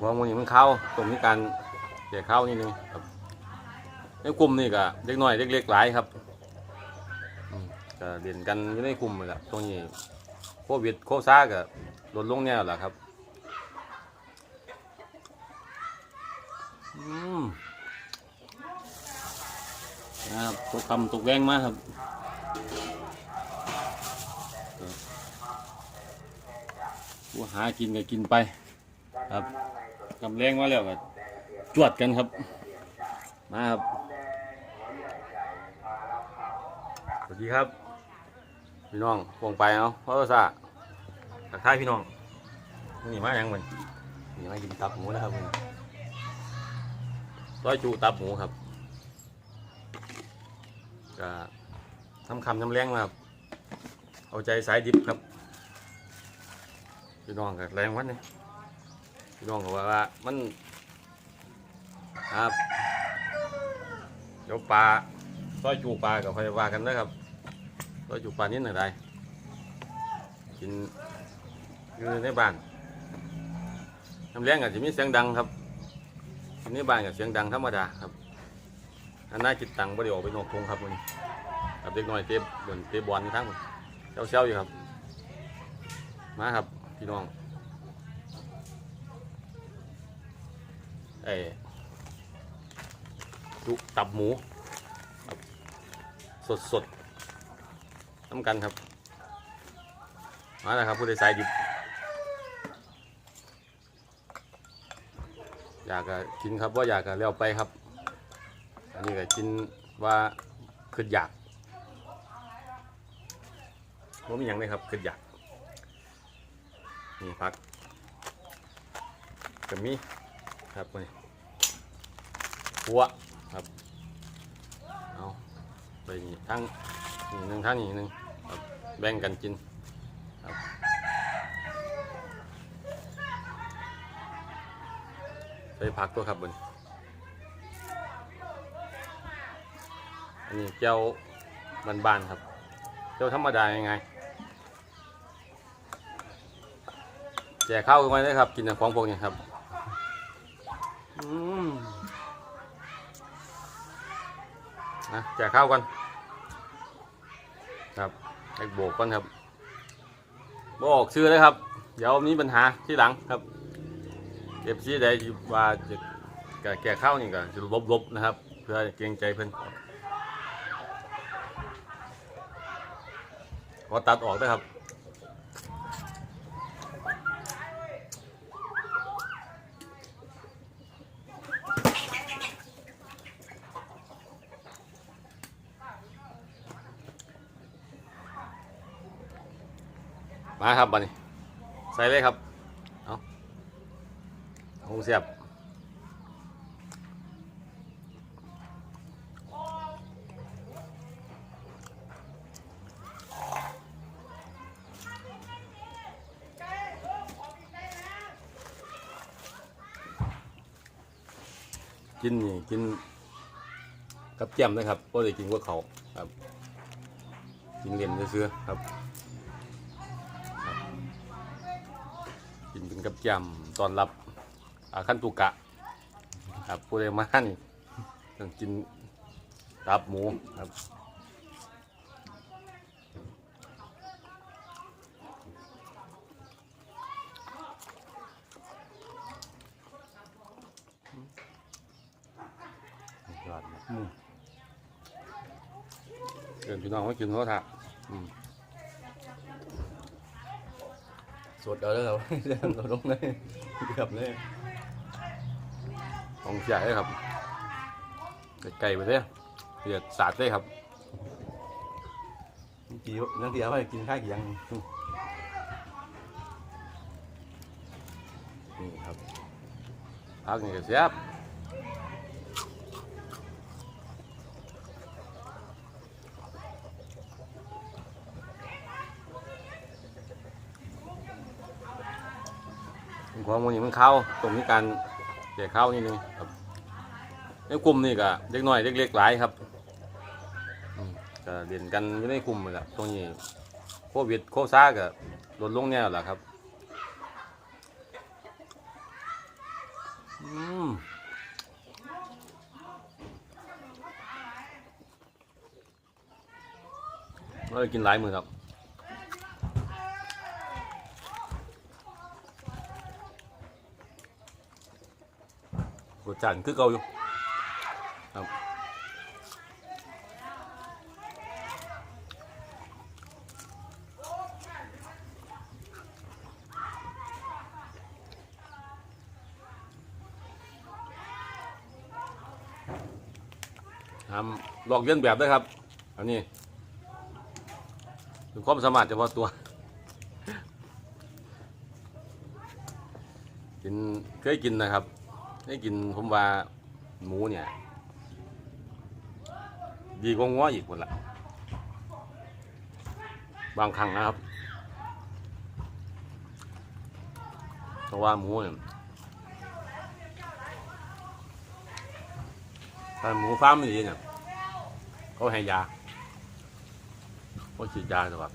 ของมันนี่มันเข้าตรงนี้การแก่เข้านี่นึงครับในกลุ่มนี่ก็เล็กน้อยเล็กๆหลายครับก็เรียนกันอยู่ในกลุ่มนี่แหละตรงนี้โควิดโคซ่าก็ลดลงแน่แหละครับอืมนะครับตกคำตกแวงมากครับว่าหากินก็กินไปครับ กำแรงมาแล้วก็จวดกันครับ มาครับ สวัสดีครับ พี่น้องวงไปเอาเพราะว่าซาทักทายพี่น้องนี่มาอย่างมือนนี่มากินตับหมูนะครับมึงร้อยจูตับหมูครับก็ทำคำทำแรงมาครับเอาใจสายดิบครับพี่น้องกับแรงวันนี้ พี่น้องก็ว่าว่ามันครับเดี๋ยวปลาซอยจูปลากับไฟว่ากันนะครับซอยจูปลานิดหน่อยได้กินอยู่ในบ้านน้ำแรงอาจจะมีเสียงดังครับกินในบ้านกับเสียงดังธรรมดาครับอันน่าจิตตังบ่ได้ออกไปนอกทงครับมันกับเด็กน้อยเตะบอลเตะบอลนี่ทั้งหมดเช้าๆอยู่ครับ มาครับพี่น้อง เอ้จุตับหมูสดสดๆน้ำกันครับมาแล้วครับผู้โดยสารดิบอยากกินครับว่าอยากเลี้ยวไปครับ อันนี้ก็กินว่าคืออยากว่ามีอย่างเลยครับคืออยากนี่พักกับมี ครับนี่หัวครับเอาไปนี่ทั้งนี่หนึ่งทั้งนี่หนึ่งครับแบ่งกันกินครับใส่ผักตัวครับบนอันนี้เจ้าบานๆครับ เจ้าธรรมดายังไงแจกข้าวกันไว้เลยครับ กินของพวกนี้ครับ นะแจกข้าวกันครับไอ้โบกกันครับบอกชื่อเลยครับ เดี๋ยวมีปัญหาที่หลังครับเอฟซีใดว่าจะแก่ข้าวนี่ก็จะลบๆนะครับ เพื่อเกรงใจเพิ่นขอตัดออกด้ครับ มาครับบันนี้ ใส่เลยครับ เอาหงเสียบกินนี่กินกับแจ่มนะครับก็เลยกินกับเขาครับ กินเลียนซื้อครับ กับแจมตอนรับขั้นตุกะ ครับผู้ใดมานี่ต้องกินตับหมูครับยอดนะอืมเดินพี่น้องมากินเขาถะอืม สดเอาแล้วครับเริ่มลดลงเลยเกือบเลยของใหญ่เลยครับไก่ไปเสียเดือดสาดเลยครับกี่นักเดียวไปกินข้าวกี่ยังนี่ครับพักนี่ก็เสียบ หัวามูนี่มันเข้าตรงนี้การแก่เข้านี่นี่ครับในกลุ่มนี่ก็เด็กน้อยเด็กเล็กหลายครับอืก็เรียนกันอยู่ในกลุ่มเลยแหละตรงนี้โควิดโคซ่าก็ลดลงแน่ละครับอืมเรากินหลายมือครับ รสชาติคือเก่าอยู่ครับทำลอกเลียนแบบด้วยครับ อันนี้เป็นความสามารถเฉพาะตัวกินเคยกินนะครับ ได้กินผมว่าหมูเนี่ย ดีกว่างัวอีกคนละบางครั้งนะครับเพราะว่าหมูเนี่ยถ้าหมูฟ้ามไม่ดีเนี่ยเขาให้ยาเขาฉีดยาตลอด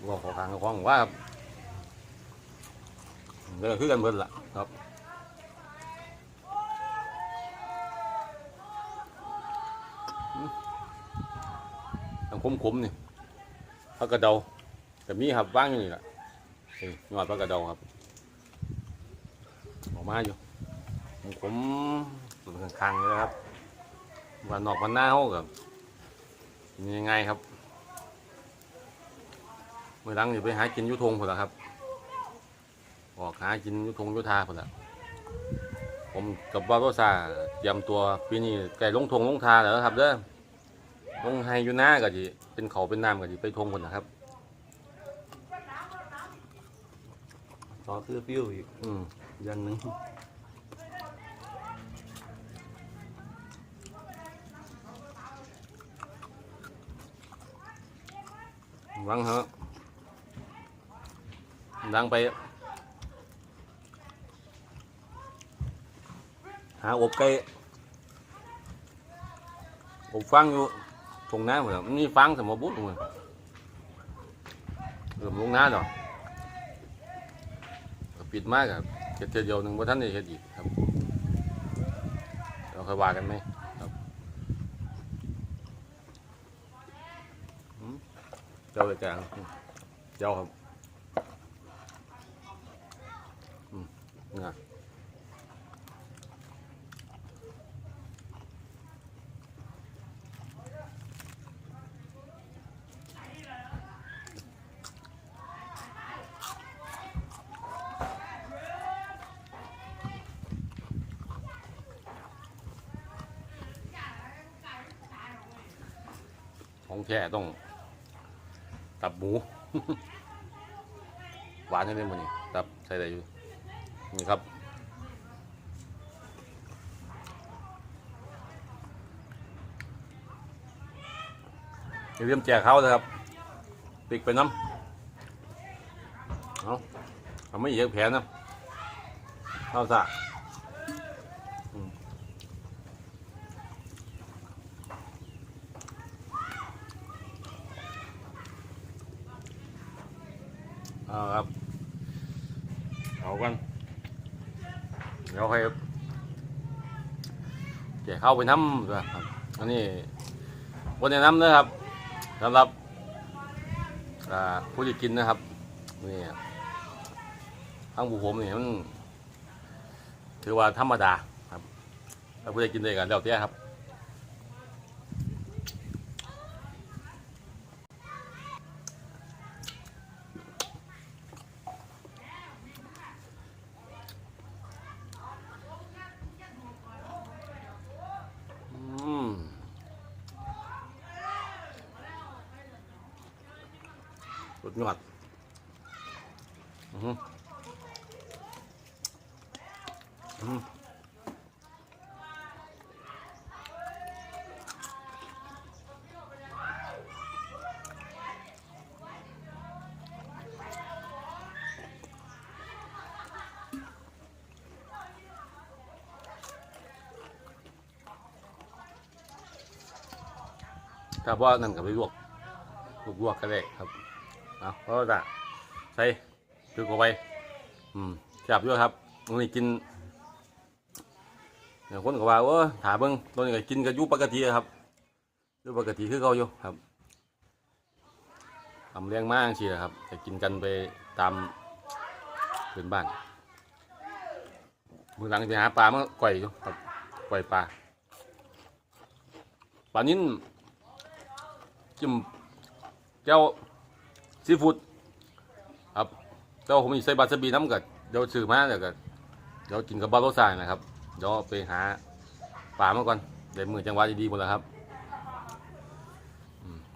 บว่าขอทางของว่า เดี๋ยวคือกันเบิดละครับทางคมขมๆนี่ผักกระเดาแต่มีครับว่างอยู่นี่แหละนี่ยอดผักกระเดาครับออกมาอยู่ขมๆส่นข้างๆนี่นะครับวันนอกวันหน้าเขากับยังไงครับ เมื่อหลังอยู่ไปหากินยุทงผุนละครับ ออกหากินอยุทงอยุทาผุนละผมกับว่าก็ซาเตรียมตัวปีนี้ใกล้ลงทงลงทาแล้วครับเด้อลงไฮอยู่หน้าก็จะเป็นเขาเป็นน้ำก็จะไปทงคนนะครับซอสคือฟิวอีกอืมยันหนึงวังเหอะดังไป หาอบไก่อบฟังอยู่ตรงน้ำเหมือนนี่ฟังสมบูรณ์เลยเริ่มลงน้ำหรอปิดมากครับเจ็ดเดียวหนึ่งว่าท่านได้เฮ็ดอีกครับ เราค่อยว่ากันไหมครับเจ้าเลยกลางเจ้าครับ อืมนี่นะ ของแท้ต้อง ตับหมู หวานใช่ไหมมันนี่ตับใส่ได้อยู่ นี่ครับอย่าลืมแจกเขานะครับปิกไปน้ำเอาเอาไม่เยียบแผลนะเอาซะ เอาครับ เอากันเดี๋ยวให้แจกเข้าไปน้ำด้วยครับ อันนี้บนแนะนำนะครับสำหรับอ่าผู้ที่กินนะครับนี่ทั้งผู้ผมนี่มันถือว่าธรรมดาครับถ้าผู้ที่กินได้กันแล้วแต่ครับ อืม สุดยอดอือหือถ้าว่านั่นก็ไปลวกลวกลวกๆก็ได้ครับ เอาเพราะว่าใส่คือเข้าไปอืมจับด้วยครับวันนี้กินเดี๋ยวคนก็ว่าโอ้ยถาเบิ่งตัวนี้ก็กินก็อยู่ปกติครับอยู่ปกติคือเขาอยู่ครับทำเลี้ยงมากสิครับจะกินกันไปตามพื้นบ้านมือหลังไปหาปลามาก่อยอยู่ครับก่อยปลาปลานิ้นจิ้มเจ้า ซีฟู้ดครับเจ้าผมมีใส่บาสบีน้ำกับเดี๋ยวซื้อมาเดี๋ยวก็เดี๋ยวกินกับบาโรซ่านะครับเดี๋ยวไปหาป่ามาก่อนเดี๋ยวมือจังหวะดีๆหมดแล้วครับ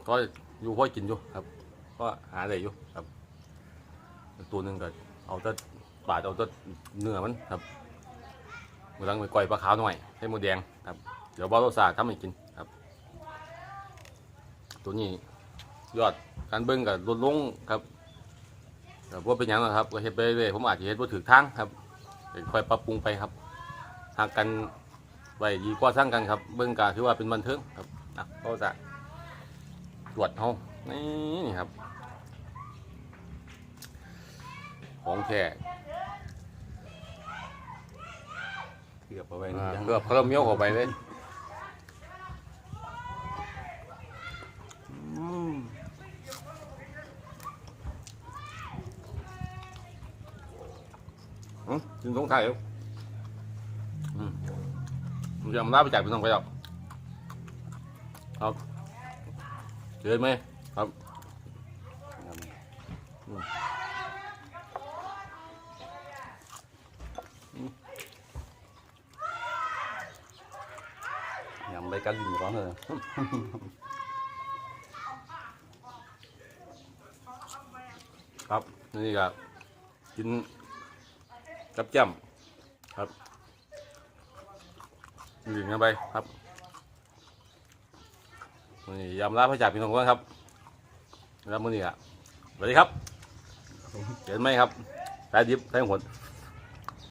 ก็อยู่พ่อกินอยู่ครับ ก็หาอะได้อยู่ครับ ตัวหนึ่งก็เอาแต่ปาดเอาแต่เนื้อมันครับมือลังไปก่อยปลาขาวหน่อยให้หมูแดงครับ เดี๋ยวบอสซาทำให้กินครับ ตัวนี้ ยอดการเบิ้งกับลดลงครับแต่ว่าเป็นหยังหรอกครับก็เฮ็ดไปเรื่อยผมอาจจะเฮ็ดว่าถือทางครับค่อยปรับปรุงไปครับหากกันไว้ดีกว่าสร้างกันครับ เบิ้งกาคือว่าเป็นบันเทิงครับอะก็จะตรวจห้องนี่นี่ครับ ของแท้เกือบเอาไว้อ่ายังเกือบเคริ่มเมี่ยวเข้าไปเลย อืมกินสงไข่ครับอืมผมจะมาลาไปจ่ายพี่น้องไปหรอกครับเจอไหมครับยำใบกันอยู่ก่อนเลยครับนี่ก็กิน กับแจ่มครับหลิงกันไปครับนี่ยำลาพระจ่าพี่น้องก่อนครับแล้วมื้อนี้อะสวัสดีครับเห็นไหมครับสายดิบสายหด